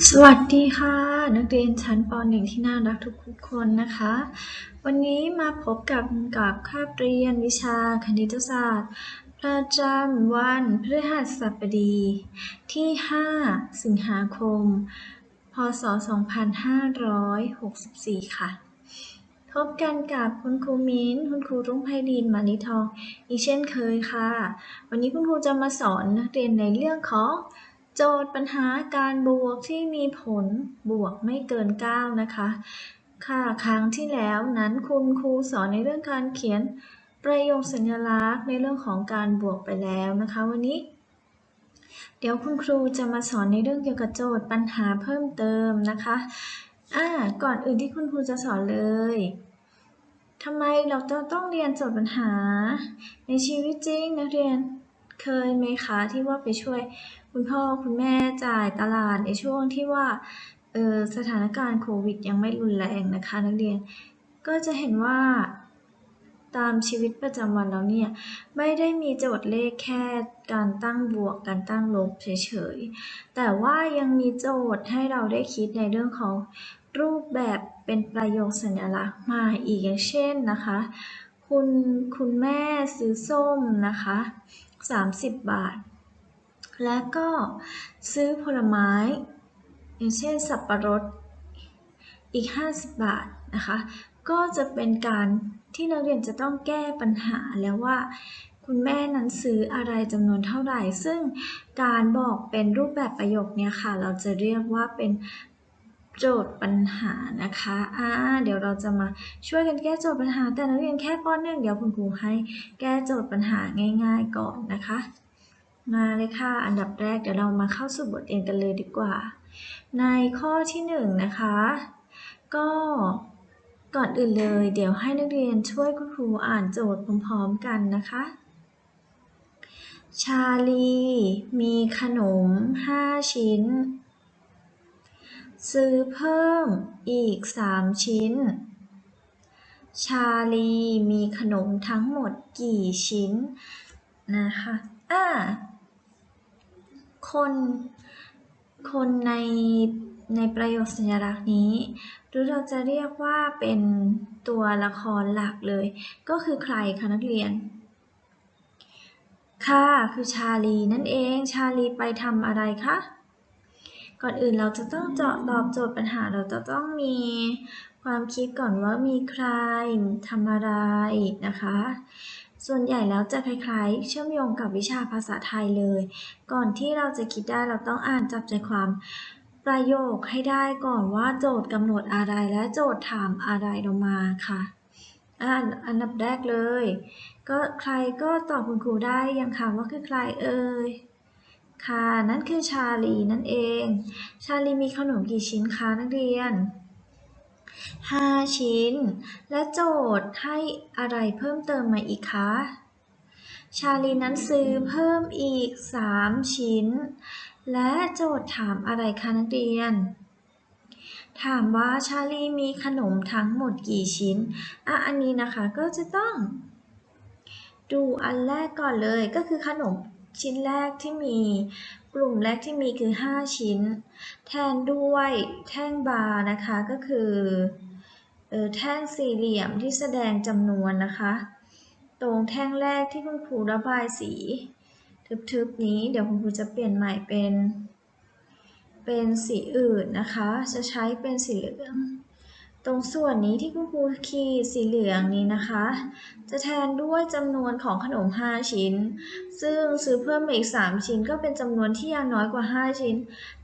สวัสดีค่ะ นักเรียนชั้นป .1 ที่น่ารักทุกๆคนนะคะ วันนี้มาพบกับกับคาบเรียนวิชาคณิตศาสตร์ ประจำวันพฤหัสบดีที่ 5 สิงหาคม พศ 2564 ค่ะ พบกันกับคุณครูมิ้น คุณครูรุ่งไพรินมานิทองอีกเช่นเคยค่ะ วันนี้คุณครูจะมาสอนนักเรียนในเรื่องของ โจทย์ปัญหาการบวกที่มีผลบวกไม่เกิน 9 นะคะ ค่ะ ครั้งที่แล้วนั้นคุณครูสอนในเรื่องการเขียนประโยคสัญลักษณ์ในเรื่องของการบวกไปแล้วนะคะ วันนี้ เดี๋ยวคุณครูจะมาสอนในเรื่องเกี่ยวกับโจทย์ปัญหาเพิ่มเติมนะคะอ่าก่อนอื่นที่คุณครูจะสอนเลยทำไมเราจะต้องเรียนโจทย์ปัญหา ในชีวิตจริงนักเรียนเคยไหมคะที่ว่าไปช่วย คุณพ่อคุณแม่จ่ายตลาดในช่วงที่ว่าสถานการณ์โควิดยังไม่รุนแรงนะคะ นักเรียนก็จะเห็นว่าตามชีวิตประจำวันเราเนี่ย ไม่ได้มีโจทย์เลขแค่การตั้งบวกการตั้งลบเฉยๆ แต่ว่ายังมีโจทย์ให้เราได้คิดในเรื่องของรูปแบบเป็นประโยคสัญลักษณ์มาอีกอย่างเช่นนะคะ คุณคุณแม่ซื้อส้มนะคะ 30 บาท และก็ซื้อผลไม้ อย่างเช่นสับประรดอีก 50 บาทนะคะ ก็จะเป็นการที่นักเรียนจะต้องแก้ปัญหาแล้วว่า คุณแม่นั้นซื้ออะไรจำนวนเท่าไหร่ ซึ่งการบอกเป็นรูปแบบประโยคเนี่ยค่ะ เราจะเรียกว่าเป็นโจทย์ปัญหานะคะอ่าเดี๋ยวเราจะมาช่วยกันแก้โจทย์ปัญหา แต่นักเรียนแค่ป้อนหนึ่งเดี๋ยวคุณครูให้แก้โจทย์ปัญหาง่าย ๆ ก่อนนะคะ มาเลยค่ะ อันดับแรกเดี๋ยวเรามาเข้าสู่บทเรียนกันเลยดีกว่า ในข้อที่หนึ่งนะคะ ก็ก่อนอื่นเลย เดี๋ยวให้นักเรียนช่วยคุณครูอ่านโจทย์พร้อมๆกันนะคะ ชาลี มีขนม 5 ชิ้น ซื้อเพิ่มอีก 3 ชิ้น ชาลีมีขนมทั้งหมดกี่ชิ้นนะคะ อ่า คน คนในในประโยคสัญลักษณ์นี้ หรือเราจะเรียกว่าเป็นตัวละครหลักเลย ก็คือใครคะนักเรียน ค่ะ คือชาลีนั่นเอง ชาลีไปทำอะไรคะ ก่อนอื่นเราจะต้องเจาะตอบโจทย์ปัญหา เราจะต้องมีความคิดก่อนว่ามีใครทำอะไรนะคะ ส่วนใหญ่แล้วจะคล้ายๆ เชื่อมโยงกับวิชาภาษาไทยเลย ก่อนที่เราจะคิดได้เราต้องอ่านจับใจความประโยคให้ได้ก่อนว่าโจทย์กำหนดอะไรและโจทย์ถามอะไรเรามาค่ะอ่านอันดับแรกเลย ก็ใครก็ตอบคุณครูได้ยังค่ะว่าคือใครเอ่ยค่ะ นั่นคือชาลีนั่นเอง ชาลีมีขนมกี่ชิ้นคะนักเรียน 5ชิ้น และโจทย์ให้อะไรเพิ่มเติมมาอีกคะ ชาลีนั้นซื้อเพิ่มอีก 3 ชิ้น และโจทย์ถามอะไรคะนักเรียน ถามว่าชาลีมีขนมทั้งหมดกี่ชิ้นอะอันนี้นะคะก็จะต้องดูอันแรกก่อนเลยก็คือขนมชิ้นแรกที่มี กลุ่มแรกที่มีคือ 5 ชิ้น แทนด้วยแท่งบาร์นะคะก็คือออแท่งสี่เหลี่ยมที่แสดงจำนวนนะคะ ตรงแท่งแรกที่คุณครูระบายสี ทึบๆนี้เดี๋ยวคุณครูจะเปลี่ยนใหม่เป็น เป็นสีอื่นนะคะ จะใช้เป็นสีเหลือง ตรงส่วนนี้ที่คุณครูขีดสีเหลืองนี้นะคะ จะแทนด้วยจำนวนของขนม 5 ชิ้น ซึ่งซื้อเพิ่มมาอีก 3 ชิ้น ก็เป็นจำนวนที่ยังน้อยกว่า 5 ชิ้น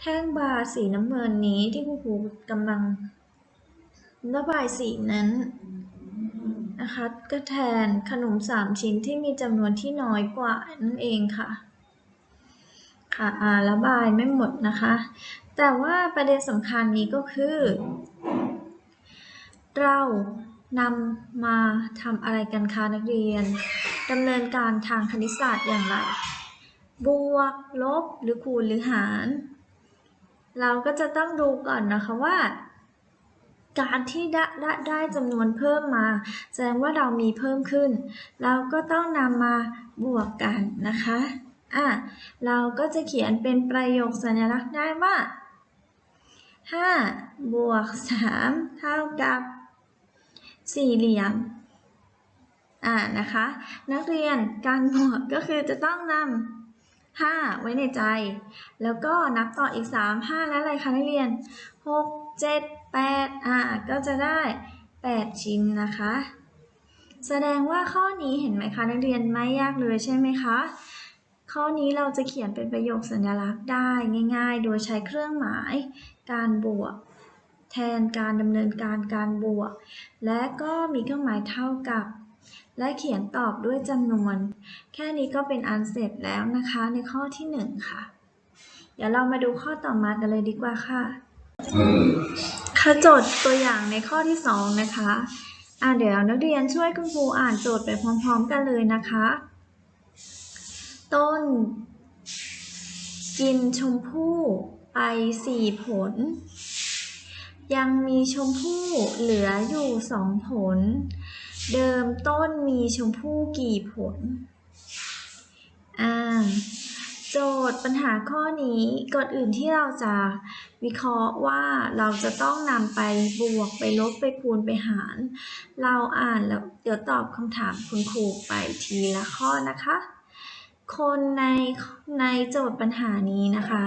แท่งบาสีน้ำเงินนี้ที่คุณครูกำลังระบายสีนั้นนะคะก็แทนขนม 3 ชิ้นที่มีจำนวนที่น้อยกว่านั่นเองค่ะค่ะระบายไม่หมดนะคะ แต่ว่าประเด็นสำคัญนี้ก็คือ เรานำมาทำอะไรกันคะนักเรียนดำเนินการทางคณิตศาสตร์อย่างไร บวก ลบ หรือคูณหรือหาร เราก็จะต้องดูก่อนนะคะว่า การที่ได้ได้ได้จำนวนเพิ่มมา แสดงว่าเรามีเพิ่มขึ้น เราก็ต้องนำมาบวกกันนะคะอะเราก็จะเขียนเป็นประโยคสัญลักษณ์ได้ว่า 5 บวก 3 เท่ากับ สี่เหลี่ยมอ่านะคะ นักเรียนการบวกก็คือจะต้องนำ5ไว้ในใจ แล้วก็นับต่ออีก 3 5 แล้วอะไรคะนักเรียน 6 7 8อ่าก็จะได้ 8 ชิ้นนะคะ แสดงว่าข้อนี้เห็นไหมคะนักเรียนไม่ยากเลยใช่ไหมคะข้อนี้เราจะเขียนเป็นประโยคสัญลักษณ์ได้ง่าย ๆ โดยใช้เครื่องหมายการบวก แทนการดำเนินการการบวก และก็มีเครื่องหมายเท่ากับ และเขียนตอบด้วยจำนวน แค่นี้ก็เป็นอันเสร็จแล้วนะคะในข้อที่ 1 ค่ะ เดี๋ยวเรามาดูข้อต่อมากันเลยดีกว่าค่ะค่ะโจทย์ตัวอย่างในข้อที่ 2 นะคะอ่าเดี๋ยวนักเรียนช่วยคุณครูอ่านโจทย์ไปพร้อม ๆ กันเลยนะคะ ต้น กินชมพู่ไปสี่ผล ยังมีชมพู่เหลืออยู่สองผล เดิมต้นมีชมพู่กี่ผล อ่า โจทย์ปัญหาข้อนี้ก่อนอื่นที่เราจะวิเคราะห์ว่าเราจะต้องนำไปบวกไปลบไปคูณไปหาร เราอ่านแล้วเดี๋ยวตอบคำถามคุณครูไปทีละข้อนะคะคนในในโจทย์ปัญหานี้นะคะ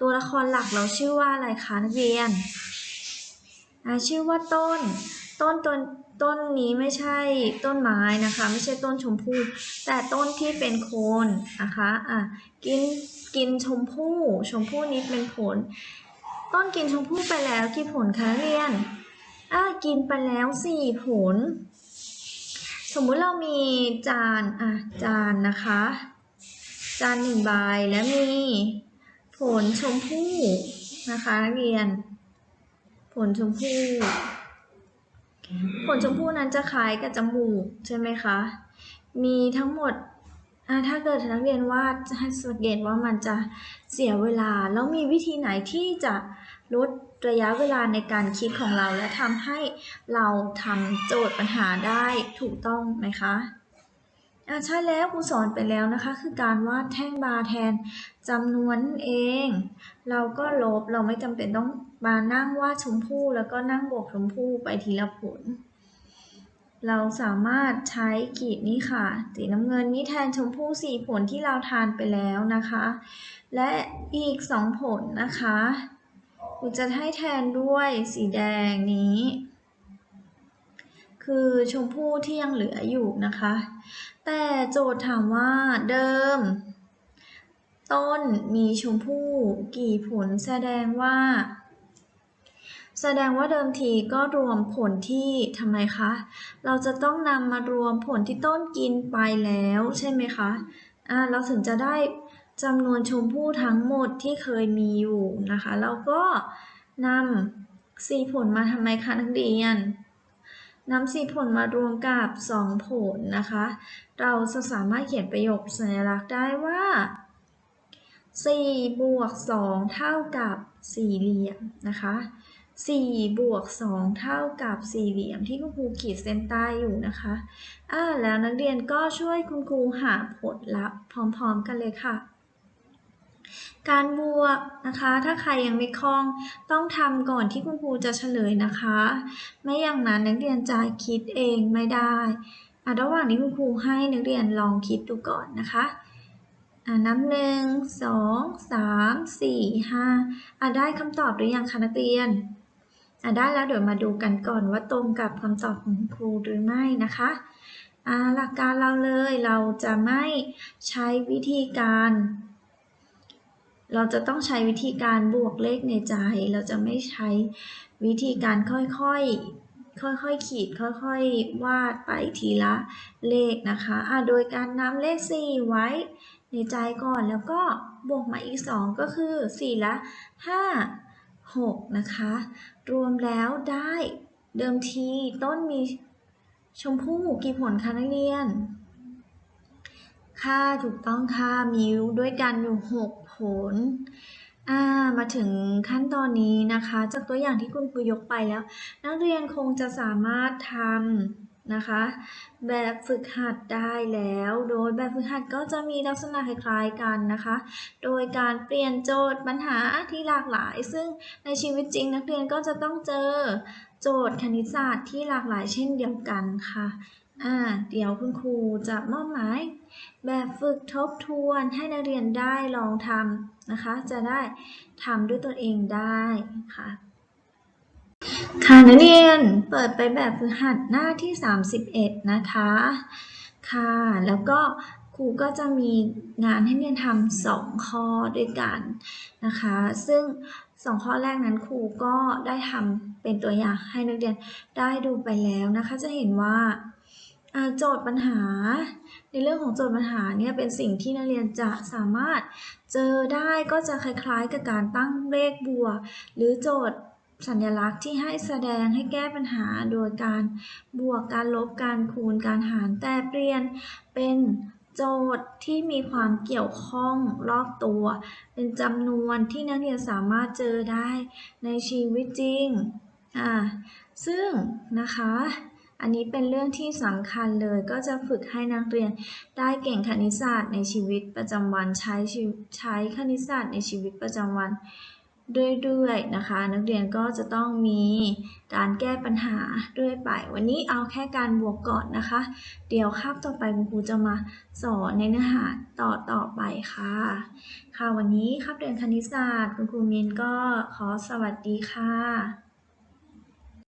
ตัวละครหลักเราชื่อว่าอะไรคะนักเรียน ชื่อว่าต้น ต้นต้นต้นนี้ไม่ใช่ต้นไม้นะคะ ไม่ใช่ต้นชมพู่ แต่ต้นที่เป็นโคนนะคะอะกินกินชมพู่ ชมพู่นี้เป็นผล ต้นกินชมพู่ไปแล้วกี่ผลคะเรียนอะกินไปแล้วสี่ผล สมมุติเรามีจานอะจานนะคะ จานหนึ่งใบและมีผลชมพู่นะคะเรียน ผลชมพู่ผลชมพู่นั้นจะคล้ายกับจมูกใช่ไหมคะ มีทั้งหมดถ้าเกิดนักเรียนวาดจะให้สังเกตว่ามันจะเสียเวลา แล้วมีวิธีไหนที่จะลดระยะเวลาในการคิดของเรา และทำให้เราทำโจทย์ปัญหาได้ถูกต้องไหมคะอ่าใช่แล้วครูสอนไปแล้วนะคะ คือการวาดแท่งบาร์แทนจำนวนเอง เราก็ลบเราไม่จำเป็นต้อง มานั่งวาดชมพู่แล้วก็นั่งบวกชมพู่ไปทีละผล เราสามารถใช้ขีดนี้ค่ะ สีน้ำเงินนี้แทนชมพู่สี่ผลที่เราทานไปแล้วนะคะ และอีกสองผลนะคะคุณจะให้แทนด้วยสีแดงนี้ คือชมพู่ที่ยังเหลืออยู่นะคะ แต่โจทย์ถามว่าเดิม ต้นมีชมพู่กี่ผลแสดงว่า ดงว่าเดิมทีก็รวมผลที่ทำไมคะ เราจะต้องนำมารวมผลที่ต้นกินไปแล้วใช่ไหมคะอ่าเราถึงจะได้จำนวนชมพู่ทั้งหมดที่เคยมีอยู่นะคะ เราก็นำสี่ผลมาทำไมคะนักเรียนนำสี่ผลมารวมกับสองผลนะคะ เราจะสามารถเขียนประโยคสัญลักษณ์ได้ว่า4บวก2เท่ากับสี่เหลี่ยมนะคะ 4 บวก 2 เท่ากับสี่เหลี่ยมที่คุณครูขีดเส้นใต้อยู่นะคะอ่าแล้วนักเรียนก็ช่วยคุณครูหาผลลัพธ์พร้อมๆกันเลยค่ะ การบวกนะคะ ถ้าใครยังไม่คล่องต้องทำก่อนที่คุณครูจะเฉลยนะคะ ไม่อย่างนั้นนักเรียนจะคิดเองไม่ได้อะระหว่างนี้คุณครูให้นักเรียนลองคิดดูก่อนนะคะอ่านับหนึ่งสองสามสี่ห้าอ่าได้คำตอบหรือยังคะนักเรียน ได้แล้วเดี๋ยวมาดูกันก่อนว่าตรงกับคำตอบของครูหรือไม่นะคะหลักการเราเลยเราจะไม่ใช้วิธีการ เราจะต้องใช้วิธีการบวกเลขในใจ เราจะไม่ใช้วิธีการค่อยๆ ค่อยๆขีด ค่อยๆ วาดไปทีละเลขนะคะอ่าโดยการนำเลข 4 ไว้ในใจก่อนแล้วก็บวกมาอีก 2 ก็คือ4ละ 5 6 นะคะ รวมแล้วได้เดิมทีต้นมีชมพู่กี่ผลคะนักเรียน ค่ะถูกต้องค่ะมีด้วยกันอยู่ 6 ผล อ่ามาถึงขั้นตอนนี้นะคะ จากตัวอย่างที่คุณครูยกไปแล้ว นักเรียนคงจะสามารถทำ นะคะ แบบฝึกหัดได้แล้ว โดยแบบฝึกหัดก็จะมีลักษณะคล้ายๆกันนะคะ โดยการเปลี่ยนโจทย์ปัญหาที่หลากหลาย ซึ่งในชีวิตจริงนักเรียนก็จะต้องเจอโจทย์คณิตศาสตร์ที่หลากหลายเช่นเดียวกันค่ะอ่าเดี๋ยวคุณครูจะมอบหมายแบบฝึกทบทวนให้นักเรียนได้ลองทำนะคะ จะได้ทำด้วยตัวเองได้ค่ะ ค่ะนักเรียนเปิดไปแบบฝึกหัดหน้าที่ 31 นะคะ ค่ะ แล้วก็ครูก็จะมีงานให้นักเรียนทำสองข้อด้วยกันนะคะ ซึ่งสองข้อแรกนั้นครูก็ได้ทำเป็นตัวอย่างให้นักเรียนได้ดูไปแล้วนะคะ จะเห็นว่าอ่าโจทย์ปัญหา ในเรื่องของโจทย์ปัญหาเนี่ยเป็นสิ่งที่นักเรียนจะสามารถเจอได้ก็จะคล้ายๆกับการตั้งเลขบวกหรือโจทย์ สัญลักษณ์ที่ให้แสดงให้แก้ปัญหาโดยการบวกการลบการคูณการหารแต่เปลี่ยนเป็นโจทย์ที่มีความเกี่ยวข้องรอบตัว เป็นจำนวนที่นักเรียนสามารถเจอได้ในชีวิตจริงอ่าซึ่งนะคะอันนี้เป็นเรื่องที่สำคัญเลยก็จะฝึกให้นักเรียนได้เก่งคณิตศาสตร์ในชีวิตประจำวันใช้ใช้คณิตศาสตร์ในชีวิตประจำวัน เรื่อยๆนะคะ นักเรียนก็จะต้องมีการแก้ปัญหาเรื่อยไป วันนี้เอาแค่การบวกก่อนนะคะ เดี๋ยวคาบต่อไปคุณครูจะมาสอนในเนื้อหาต่อต่อไปค่ะ ค่ะวันนี้คาบเรียนคณิตศาสตร์ คุณครูมินก็ขอสวัสดีค่ะ